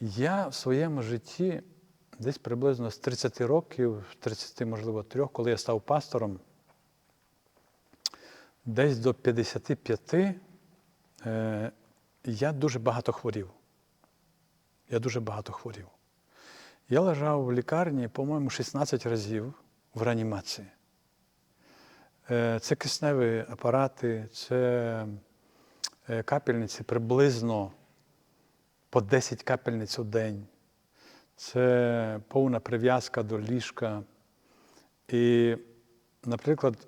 Я в своєму житті десь приблизно з 30 років, 30, можливо, трьох, коли я став пастором, десь до 55 е, я дуже багато хворів. Я дуже багато хворів. Я лежав в лікарні, по-моєму, 16 разів в реанімації. Е, Це кисневі апарати, це е, капельниці приблизно по 10 капельниць у день. Це повна прив'язка до ліжка. І, наприклад,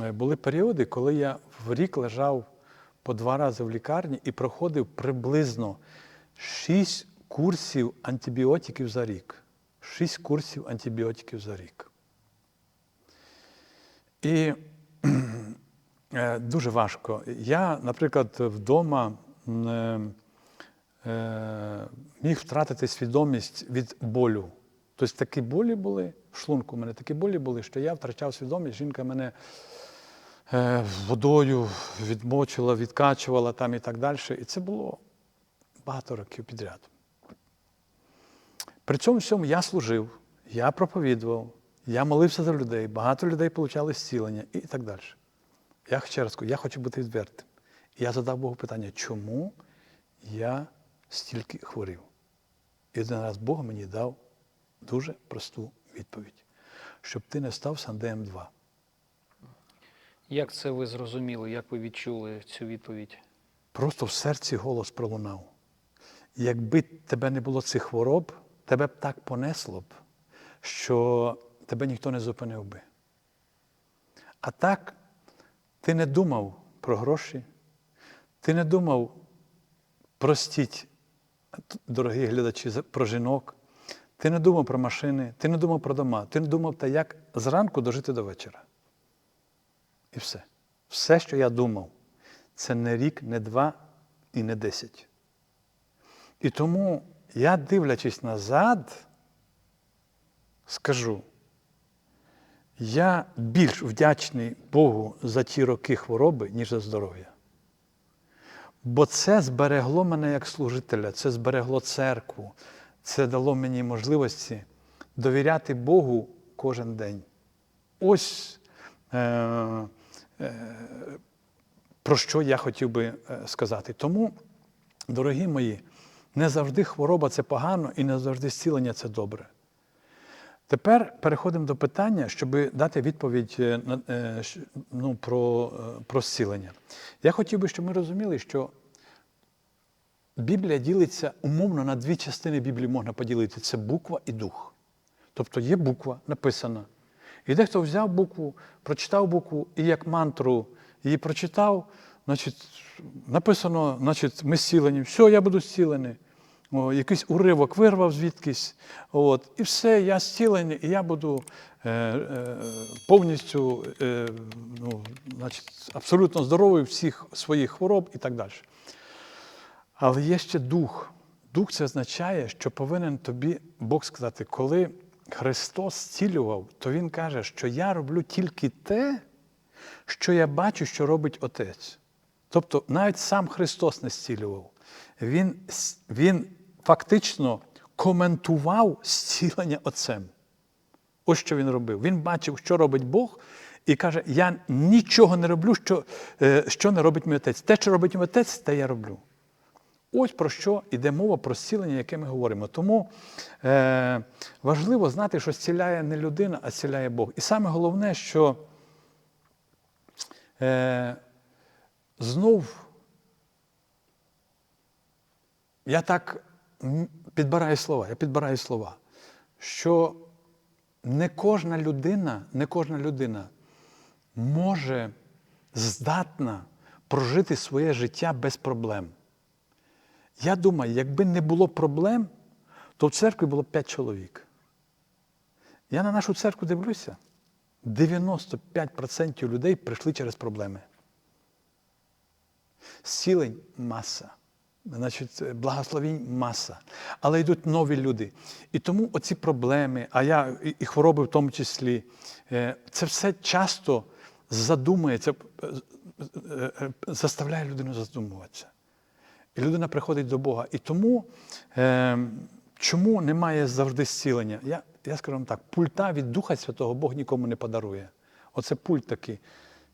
е, були періоди, коли я в рік лежав по два рази в лікарні і проходив приблизно 6 курсів антибіотиків за рік. 6 курсів антибіотиків за рік. І е, дуже важко. Я, наприклад, вдома е, міг втратити свідомість від болю. Тобто такі болі були, в шлунку у мене такі болі були, що я втрачав свідомість, жінка мене е, водою відмочила, відкачувала там і так далі. І це було багато років підряд. При цьому всьому я служив, я проповідував, я молився за людей, багато людей отримали зцілення і так далі. Я ще раз кажу, я хочу бути відвертим. І я задав Богу питання, чому я стільки хворів? І один раз Бог мені дав дуже просту відповідь, щоб ти не став Сандеєм 2. Як це ви зрозуміли, як ви відчули цю відповідь? Просто в серці голос пролунав. Якби тебе не було цих хвороб, тебе б так понесло б, що тебе ніхто не зупинив би. А так, ти не думав про гроші, ти не думав, простіть, дорогі глядачі, про жінок, ти не думав про машини, ти не думав про дома, ти не думав, та як зранку дожити до вечора. І все. Все, що я думав, це не рік, не два і не десять. І тому я, дивлячись назад, скажу, я більш вдячний Богу за ті роки хвороби, ніж за здоров'я. Бо це зберегло мене як служителя, це зберегло церкву, це дало мені можливості довіряти Богу кожен день. Ось е, е, про що я хотів би е, сказати. Тому, дорогі мої, не завжди хвороба це погано і не завжди зцілення це добре. Тепер переходимо до питання, щоб дати відповідь е, е, ну, про, е, про зцілення. Я хотів би, щоб ми розуміли, що Біблія ділиться умовно на дві частини Біблії можна поділити: це буква і дух. Тобто є буква написана. І дехто взяв букву, прочитав букву і як мантру її прочитав, значить, написано, значить, ми зцілені, все, я буду зцілений. О, якийсь уривок вирвав звідкись, от, і все, я зцілений, і я буду е, е, повністю е, ну, значить, абсолютно здоровий всіх своїх хвороб і так далі. Але є ще дух. Дух це означає, що повинен тобі Бог сказати, коли Христос зцілював, то Він каже, що я роблю тільки те, що я бачу, що робить Отець. Тобто навіть сам Христос не зцілював. Він, він фактично коментував зцілення Отцем. Ось що він робив. Він бачив, що робить Бог, і каже: Я нічого не роблю, що, е, що не робить мій отець. Те, що робить мій отець, те я роблю. Ось про що йде мова про зцілення, яке ми говоримо. Тому е, важливо знати, що зціляє не людина, а зціляє Бог. І саме головне, що е, знов я так підбираю слова, я підбираю слова, що не кожна людина, не кожна людина може здатна прожити своє життя без проблем. Я думаю, якби не було проблем, то в церкві було 5 чоловік. Я на нашу церкву дивлюся. 95% людей прийшли через проблеми. Зцілень маса. Значить, благословінь маса. Але йдуть нові люди. І тому оці проблеми, а я і- хвороби в тому числі, е, це все часто задумується, е, е, е, заставляє людину задумуватися. І людина приходить до Бога. І тому е, чому немає завжди зцілення? Я, я скажу вам так: пульта від Духа Святого Бог нікому не подарує. Оце пульт такий.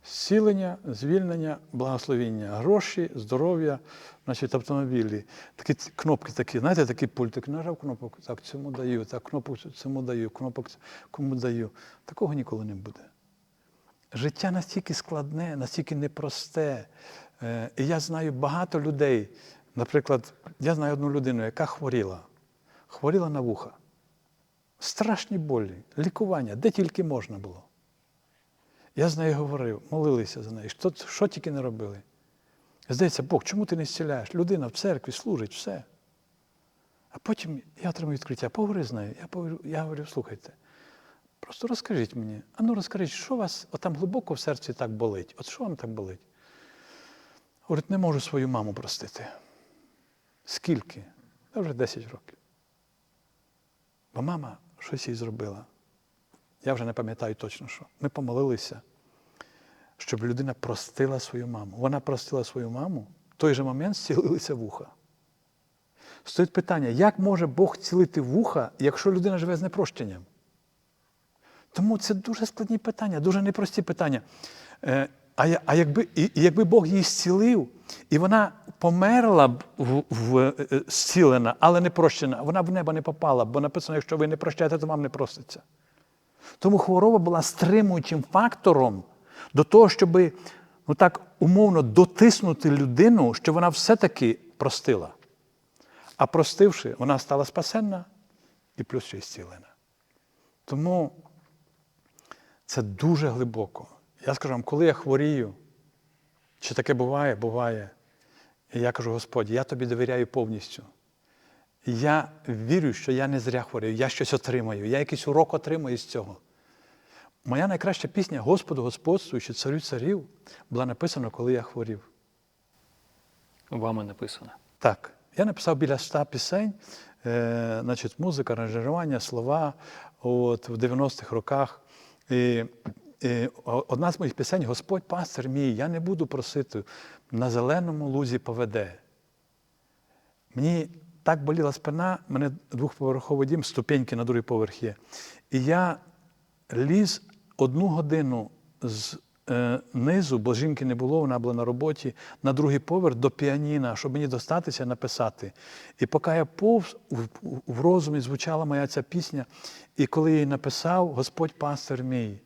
Зцілення, звільнення, благословіння, гроші, здоров'я, значить, автомобілі. Такі кнопки такі, знаєте, такий пульт, так нажав кнопок, так цьому даю, так кнопок цьому даю, кнопок кому даю. Такого ніколи не буде. Життя настільки складне, настільки непросте. Е, І я знаю багато людей. Наприклад, я знаю одну людину, яка хворіла. Хворіла на вуха. Страшні болі, лікування, де тільки можна було. Я з нею говорив, молилися за неї, що, що тільки не робили. Здається, Бог, чому ти не зціляєш? Людина в церкві служить, все. А потім я отримав відкриття, поговори з нею. Я, поговорю, я говорю, слухайте, просто розкажіть мені, а ну розкажіть, що у вас отам глибоко в серці так болить? От що вам так болить? Говорить, не можу свою маму простити. Скільки? Та вже 10 років. Бо мама щось їй зробила. Я вже не пам'ятаю точно що. Ми помолилися, щоб людина простила свою маму. Вона простила свою маму, в той же момент зцілилися вуха. Стоїть питання, як може Бог цілити вуха, якщо людина живе з непрощенням? Тому це дуже складні питання, дуже непрості питання. Е, А, а якби, і якби Бог її зцілив, і вона померла б в, в, е, зцілена, але не прощена, вона б в небо не попала, бо написано, якщо ви не прощаєте, то вам не проститься. Тому хвороба була стримуючим фактором до того, щоб ну так умовно дотиснути людину, що вона все-таки простила. А простивши, вона стала спасенна і плюс ще й зцілена. Тому це дуже глибоко. Я скажу вам, коли я хворію, чи таке буває, буває. І я кажу, Господь, я тобі довіряю повністю. Я вірю, що я не зря хворію, я щось отримаю, я якийсь урок отримаю з цього. Моя найкраща пісня Господу господствуючи, царю царів була написана, коли я хворів. Вами написано. Так, я написав біля ста пісень, е, значить, музика, аранжування, слова от, в 90-х роках. І, і одна з моїх пісень Господь пастир мій, я не буду просити, на зеленому лузі поведе. Мені так боліла спина, мене двохповерховий дім, ступеньки на другий поверх є. І я ліз одну годину з е, низу, бо жінки не було, вона була на роботі, на другий поверх до піаніна, щоб мені достатися написати. І поки я повз, в, в розумі звучала моя ця пісня, і коли я її написав, Господь пастир мій,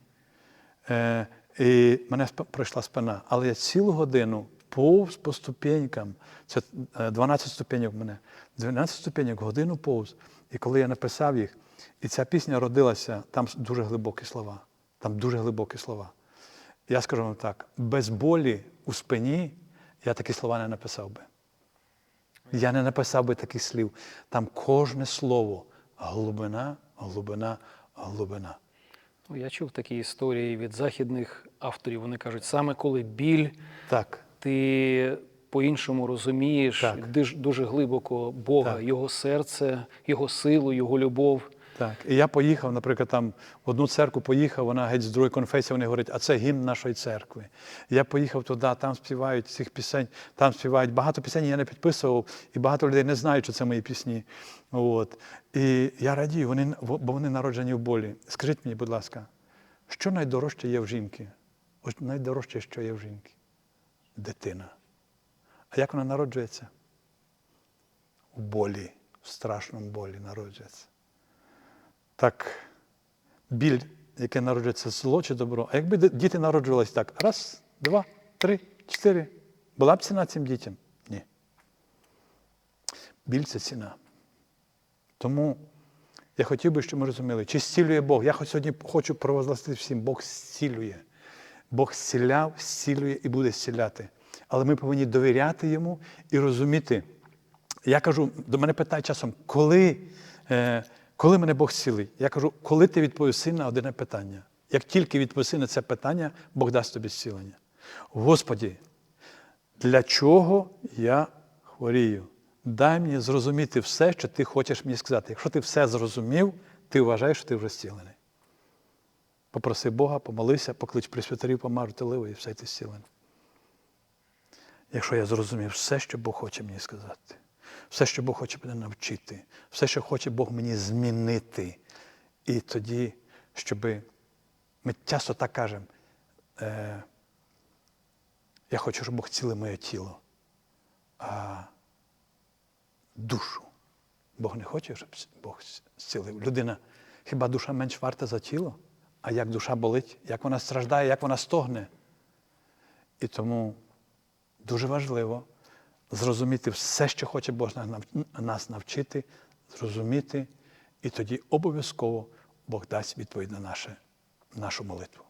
е, і мене пройшла спина. Але я цілу годину повз по ступенькам, це е, 12 ступеньок в мене, 12 ступеньок, годину повз. І коли я написав їх, і ця пісня родилася, там дуже глибокі слова. Там дуже глибокі слова. Я скажу вам так: без болі у спині я такі слова не написав би. Я не написав би таких слів. Там кожне слово глибина, глибина, глибина. Ну, Я чув такі історії від західних авторів. Вони кажуть, саме коли біль, Так. Ти по-іншому розумієш Так. дуже, глибоко Бога, Так. Його серце, Його силу, Його любов. Так. І я поїхав, наприклад, там в одну церкву поїхав, вона геть з другої конфесії, вони говорять, а це гімн нашої церкви. Я поїхав туди, там співають цих пісень, там співають. Багато пісень я не підписував, і багато людей не знають, що це мої пісні. От. І я радію, вони, бо вони народжені в болі. Скажіть мені, будь ласка, що найдорожче є в жінки? Ось найдорожче, що є в жінки? Дитина. А як вона народжується? В болі, в страшному болі народжується. Так, біль, яке народжується зло чи добро. А якби діти народжувалися так, раз, два, три, чотири, була б ціна цим дітям? Ні. Біль це ціна. Тому я хотів би, щоб ми розуміли, чи зцілює Бог. Я хоч сьогодні хочу провозгласити всім, Бог зцілює. Бог зціляв, зцілює і буде зціляти. Але ми повинні довіряти йому і розуміти. Я кажу, до мене питають часом, коли, е, коли мене Бог зцілить? Я кажу, коли ти відповіси на одне питання. Як тільки відповіси на це питання, Бог дасть тобі зцілення. Господі, для чого я хворію? Дай мені зрозуміти все, що ти хочеш мені сказати. Якщо ти все зрозумів, ти вважаєш, що ти вже зцілений. Попроси Бога, помолися, поклич присвятарів, помажу і все ти зцілений. якщо я зрозумів все, що Бог хоче мені сказати, все, що Бог хоче мене навчити, все, що хоче Бог мені змінити. І тоді, щоб ми часто так кажемо, е, я хочу, щоб Бог цілив моє тіло, а душу. Бог не хоче, щоб Бог зцілив. Людина, хіба душа менш варта за тіло? А як душа болить, як вона страждає, як вона стогне. І тому дуже важливо зрозуміти все, що хоче Бог нас навчити, зрозуміти, і тоді обов'язково Бог дасть відповідь на наше, нашу молитву.